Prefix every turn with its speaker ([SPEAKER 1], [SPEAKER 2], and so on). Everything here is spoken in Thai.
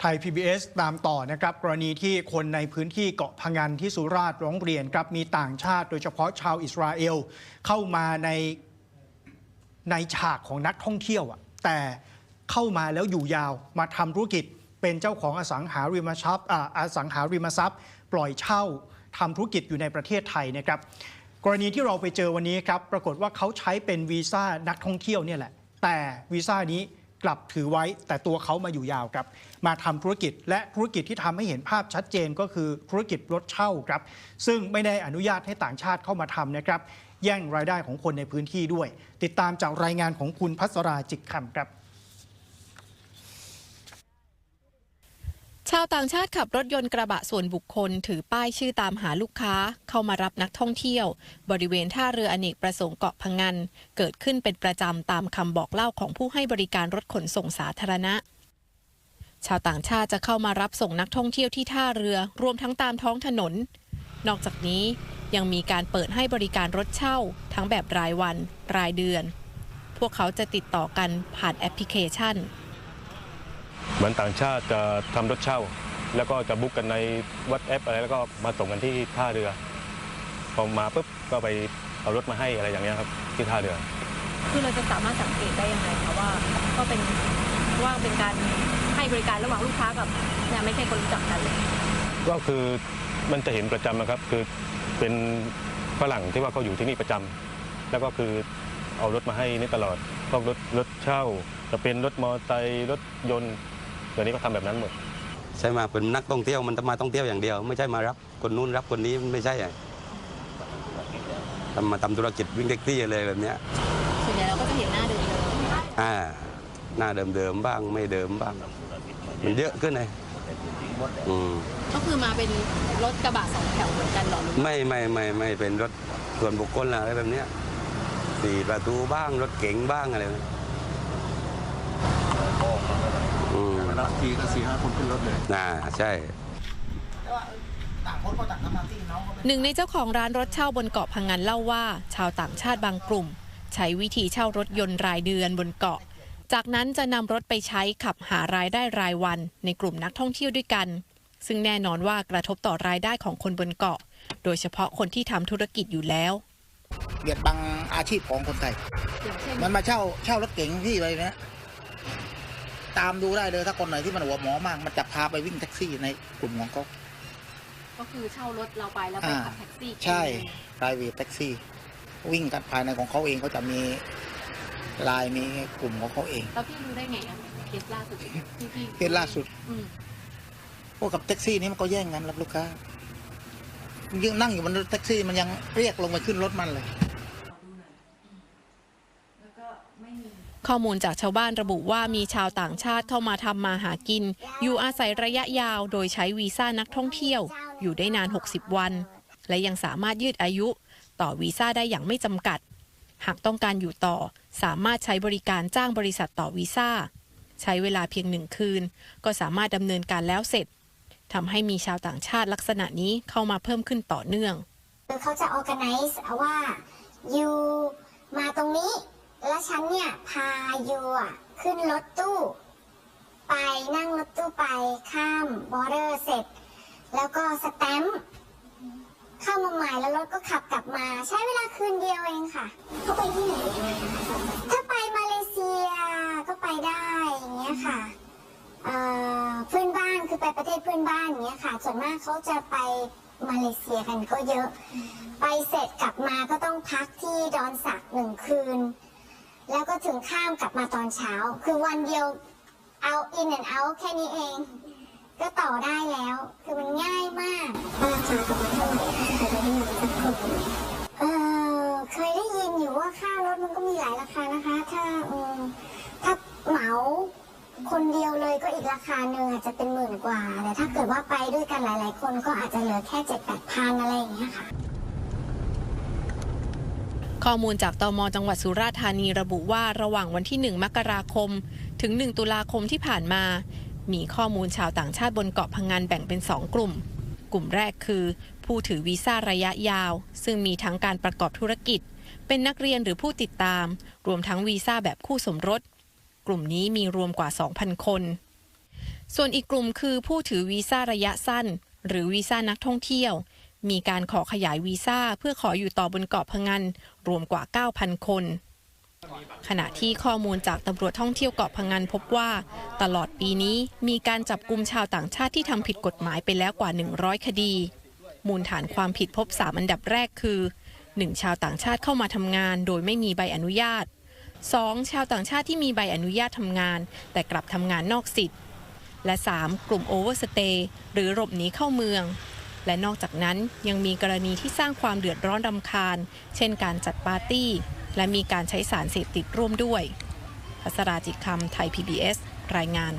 [SPEAKER 1] ไทย PBS ตามต่อนะครับกรณีที่คนในพื้นที่เกาะพะงันที่สุราษฎร์ร้องเรียนครับมีต่างชาติโดยเฉพาะชาวอิสราเอล เข้ามาในในฉากของนักท่องเที่ยวอะแต่เข้ามาแล้วอยู่ยาวมาทำธุรกิจเป็นเจ้าของอสังหาริมทรัพย์อ่าอสังหาริมทรัพย์ ปล่อยเช่าทำธุรกิจอยู่ในประเทศไทยนะครับ กรณีที่เราไปเจอวันนี้ครับปรากฏว่าเขาใช้เป็นวีซ่านักท่องเที่ยวเนี่ยแหละแต่วีซ่านี้ กลับถือไว้แต่ตัวเขามาอยู่ยาวครับ มาทำธุรกิจและธุรกิจที่ทำให้เห็นภาพชัดเจนก็คือธุรกิจรถเช่าครับ ซึ่งไม่ได้อนุญาตให้ต่างชาติเข้ามาทำนะครับ แย่งรายได้ของคนในพื้นที่ด้วย ติดตามจากรายงานของคุณพัสราจิกคำครับ
[SPEAKER 2] ชาวต่างชาติขับรถยนต์กระบะส่วนบุคคล ถือป้ายชื่อตามหาลูกค้า เข้ามารับนักท่องเที่ยว บริเวณท่าเรืออเนกประสงค์เกาะพะงัน เกิดขึ้นเป็นประจำตามคำบอกเล่าของผู้ให้บริการรถขนส่งสาธารณะ ชาวต่างชาติจะเข้ามารับส่งนักท่องเที่ยวที่ท่าเรือ รวมทั้งตามท้องถนน นอกจากนี้ยังมีการเปิดให้บริการรถเช่า ทั้งแบบรายวัน รายเดือน พวกเขาจะติดต่อกันผ่านแอปพลิเคชัน
[SPEAKER 3] เหมือนต่างชาติจะทำรถเช่า แล้วก็จะบุ๊กกันในวัดแอปอะไรแล้วก็มาส่งกันที่ท่าเรือพอมาปุ๊บก็ไปเอารถมาให้อะไรอย่างเงี้ยครับที่ท่าเรือ
[SPEAKER 4] คือเราจะสามารถสังเกตได้ยังไงคะว่าก็เป็นว่าเป็นการให้บริการระหว่างลูกค้ากับเนี่ยไม่ใช่คนรู้จักกันเลย
[SPEAKER 3] ก็คือมันจะเห็นประจำนะครับ คือเป็นฝรั่งที่ว่าเขาอยู่ที่นี่ประจำแล้วก็คือเอารถมาให้นี่ตลอดพวกรถรถเช่า จะเป็นรถมอเตอร์ไซค์รถยนต์เดี๋ยวนี้ก็ทำแบบนั้นหมด
[SPEAKER 5] ใช่ไหมเป็นนักท่องเที่ยวมันจะมาท่องเที่ยวอย่างเดียว ไม่ใช่มารับคนนู้นรับคนนี้มันไม่ใช่อะทำมาทำธุรกิจวิ่งแท็กซี่เลยแบบเนี้ย
[SPEAKER 4] ส่วนใหญ่เราก็จะเห็นหน้าเดิม
[SPEAKER 5] อ่าหน้าเดิมๆบ้างไม่เดิมบ้าง มันเยอะขึ้นเลยอืม
[SPEAKER 4] ก็คือมาเป็นรถกระบะสองแถวเหมือนกันเหรอหรือ
[SPEAKER 5] ไม่ไม่ไม่ไม่เป็นรถส่วนบุคคลอะไรแบบเนี้ยสี่ประตูบ้างรถเก๋งบ้างอะไร แบบนี้อืม
[SPEAKER 6] รับทีก็สี่ห้าคนขึ้นรถเลย
[SPEAKER 5] น่าใช่
[SPEAKER 2] หนึ่งในเจ้าของร้านรถเช่าบนเกาะพังงานเล่าว่า ชาวต่างชาติบางกลุ่ม ใช้วิธีเช่ารถยนต์รายเดือนบนเกาะ จากนั้นจะนำรถไปใช้ขับหารายได้รายวันในกลุ่มนักท่องเที่ยวด้วยกัน ซึ่งแน่นอนว่ากระทบต่อรายได้ของคนบนเกาะ โดยเฉพาะคนที่ทำธุรกิจอยู่แล้ว
[SPEAKER 7] เบียดบังอาชีพของคนไทย
[SPEAKER 4] อย่างเช่น
[SPEAKER 7] มันมาเช่าเช่ารถเก๋งพี่ไปเนี้ย ตามดูได้เลยถ้าคนไหนที่มันหัวหมอมาก มันจะพาไปวิ่งแท็กซี่ในกลุ่มของเขา
[SPEAKER 4] ก็คือเช่ารถเราไปแล้วไป
[SPEAKER 7] อ่า
[SPEAKER 4] ขับแท็กซี่
[SPEAKER 7] ใช่ private แท็กซี่วิ่งกันภายในของเขาเองเขาจะมีลายมีกลุ่มของเขาเอง
[SPEAKER 4] แล้วพี่รู้ได้ไงอะเคสล่าสุดที่พี่
[SPEAKER 7] เคสล่าสุด
[SPEAKER 4] อืม
[SPEAKER 7] พวกกับแท็กซี่นี้มันก็แย่งกันรับลูกค้ายังนั่งอยู่บนรถแท็กซี่มันยังเรียกลงไปขึ้นรถมันเลย
[SPEAKER 2] ข้อมูลจากชาวบ้านระบุว่ามีชาวต่างชาติเข้ามาทำมาหากิน อยู่อาศัยระยะยาวโดยใช้วีซ่านักท่องเที่ยว อยู่ได้นาน 60 วัน และยังสามารถยืดอายุ ต่อวีซ่าได้อย่างไม่จำกัด หากต้องการอยู่ต่อ สามารถใช้บริการจ้างบริษัทต่อวีซ่า ใช้เวลาเพียงหนึ่งคืน ก็สามารถดำเนินการแล้วเสร็จทำให้มีชาวต่างชาติลักษณะนี้เข้ามาเพิ่มขึ้นต่อเนื่อง
[SPEAKER 8] เขาจะ organize ว่าอยู่มาตรงนี้ แล้วฉันเนี่ยพาโยอะขึ้นรถตู้ ไปนั่งรถตู้ไปข้ามบอร์เดอร์เสร็จ แล้วก็สแตมป์เข้ามาใหม่แล้วรถก็ขับกลับมาใช้เวลาคืนเดียวเองค่ะ เขาไปที่ไหนยังไงคะถ้าไปมาเลเซียก็ไปได้อย่างเงี้ยค่ะเอ่อเพื่อนบ้านคือไปประเทศเพื่อนบ้านอย่างเงี้ยค่ะ ส่วนมากเขาจะไปมาเลเซียกันก็เยอะ ไปเสร็จกลับมาก็ต้องพักที่ดอนสักหนึ่งคืน แล้วก็ถึงข้ามกลับมาตอนเช้า คือวันเดียวเอา in and out แค่นี้เอง ก็ต่อได้แล้ว คือมันง่ายมากราคาประมาณเท่าไหร่เออเคยได้ยินอยู่ว่าค่ารถมันก็มีหลายราคานะคะ ถ้าถ้าเหมาคนเดียวเลยก็อีกราคาหนึ่งอาจจะเป็นหมื่นกว่า แต่ถ้าเกิดว่าไปด้วยกันหลาย ๆ คนก็อาจจะเหลือแค่เจ็ดแปดพันอะไรอย่างเงี้ยค่ะ
[SPEAKER 2] ข้อมูลจากตมจังหวัดสุราษฎร์ธานีระบุว่าระหว่างวันที่ 1 มกราคม ถึง 1 ตุลาคมที่ผ่านมา มีข้อมูลชาวต่างชาติบนเกาะพังงานแบ่งเป็น 2 กลุ่ม กลุ่มแรกคือ ผู้ถือวีซ่าระยะยาว ซึ่งมีทั้งการประกอบธุรกิจ เป็นนักเรียนหรือผู้ติดตาม รวมทั้งวีซ่าแบบคู่สมรส กลุ่มนี้มีรวมกว่า 2,000 คน ส่วนอีกกลุ่มคือผู้ถือวีซ่าระยะสั้น หรือวีซ่านักท่องเที่ยว มีการขอขยายวีซ่าเพื่อขออยู่ต่อบนเกาะพะงันรวมกว่า 9,000 คน ขณะที่ข้อมูลจากตำรวจท่องเที่ยวเกาะพะงันพบว่า ตลอดปีนี้มีการจับกลุ่มชาวต่างชาติที่ทำผิดกฎหมายไปแล้วกว่า 100 คดี มูลฐานความผิดพบ 3 อันดับแรกคือ 1. ชาวต่างชาติเข้ามาทำงานโดยไม่มีใบอนุญาต 2. ชาวต่างชาติที่มีใบอนุญาตทำงาน แต่กลับทำงานนอกสิทธิ์ และ 3. กลุ่มโอเวอร์สเตย์หรือหลบหนีเข้าเมือง และนอกจากนั้นยังมีกรณีที่สร้างความเดือดร้อนรำคาญ เช่นการจัดปาร์ตี้ และมีการใช้สารเสพติดร่วมด้วยพัสราจิตคำไทย PBS รายงาน